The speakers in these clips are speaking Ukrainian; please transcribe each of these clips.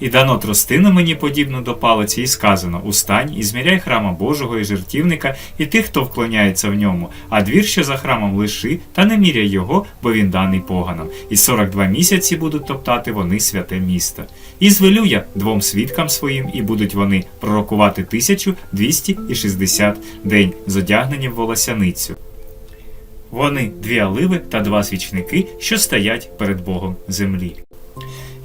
І дано тростину мені подібну до палиці, і сказано: Устань і зміряй храма Божого і жертівника, і тих, хто вклоняється в ньому, а двір, що за храмом лиши, та не міряй його, бо він даний поганам. І 42 місяці будуть топтати вони святе місто. І звелю я двом свідкам своїм, і будуть вони пророкувати 1260 день з одягненням в волосяницю. Вони дві оливи та два свічники, що стоять перед Богом землі.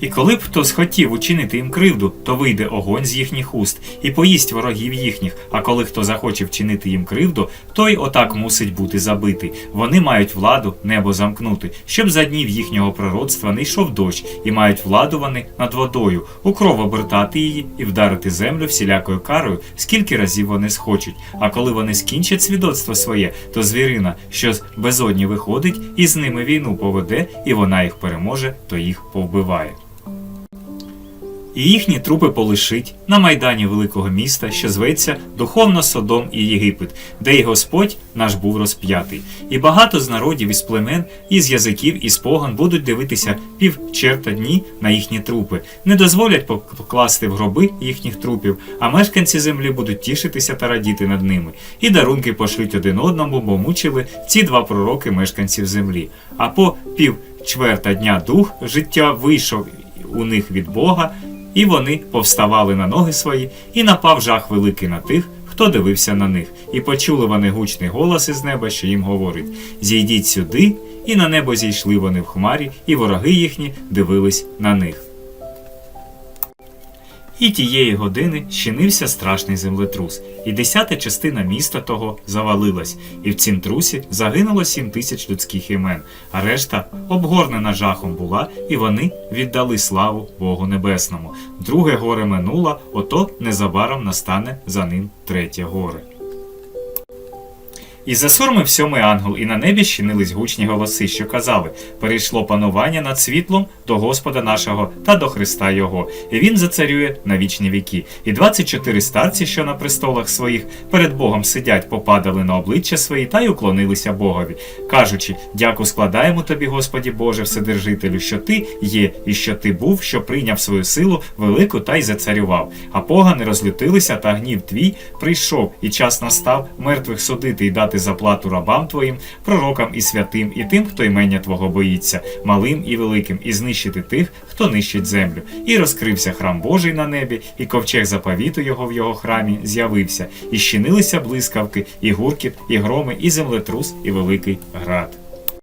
І коли б хто схотів учинити їм кривду, то вийде огонь з їхніх уст і поїсть ворогів їхніх. А коли хто захоче вчинити їм кривду, той отак мусить бути забитий. Вони мають владу небо замкнути, щоб за днів їхнього пророцтва не йшов дощ, і мають владу вони над водою, у кров обертати її і вдарити землю всілякою карою, скільки разів вони схочуть. А коли вони скінчать свідоцтво своє, то звірина, що з безодні виходить, і з ними війну поведе, і вона їх переможе, то їх повбиває. І їхні трупи полишить на майдані великого міста, що зветься духовно Содом і Єгипет, де й Господь наш був розп'ятий. І багато з народів із племен, і з язиків, і з поган будуть дивитися півчерта дні на їхні трупи, не дозволять покласти в гроби їхніх трупів, а мешканці землі будуть тішитися та радіти над ними. І дарунки пошлють один одному, бо мучили ці два пророки мешканців землі. А по півчверта дня дух життя вийшов у них від Бога, і вони повставали на ноги свої, і напав жах великий на тих, хто дивився на них, і почули вони гучний голос із неба, що їм говорить: Зійдіть сюди, і на небо зійшли вони в хмарі, і вороги їхні дивились на них. І тієї години щинився страшний землетрус, і десята частина міста того завалилась, і в цім трусі загинуло сім тисяч людських імен, а решта обгорнена жахом була, і вони віддали славу Богу Небесному. Друге горе минуло, ото незабаром настане за ним третє горе. І засурмив сьомий ангел, і на небі щинились гучні голоси, що казали: перейшло панування над світлом до Господа нашого та до Христа Його, і він зацарює на вічні віки. І 24 старці, що на престолах своїх перед Богом сидять, попадали на обличчя свої та й уклонилися Богові, кажучи: Дяку складаємо тобі, Господі Боже, Вседержителю, що ти є, і що ти був, що прийняв свою силу велику та й зацарював. А погани розлютилися, та гнів твій прийшов, і час настав мертвих судити і заплату рабам твоїм, пророкам і святим, і тим, хто імення Твого боїться, малим і великим, і знищити тих, хто нищить землю. І розкрився храм Божий на небі, і ковчег заповіту його в його храмі з'явився, і щинилися блискавки, і гуркіт, і громи, і землетрус, і великий град.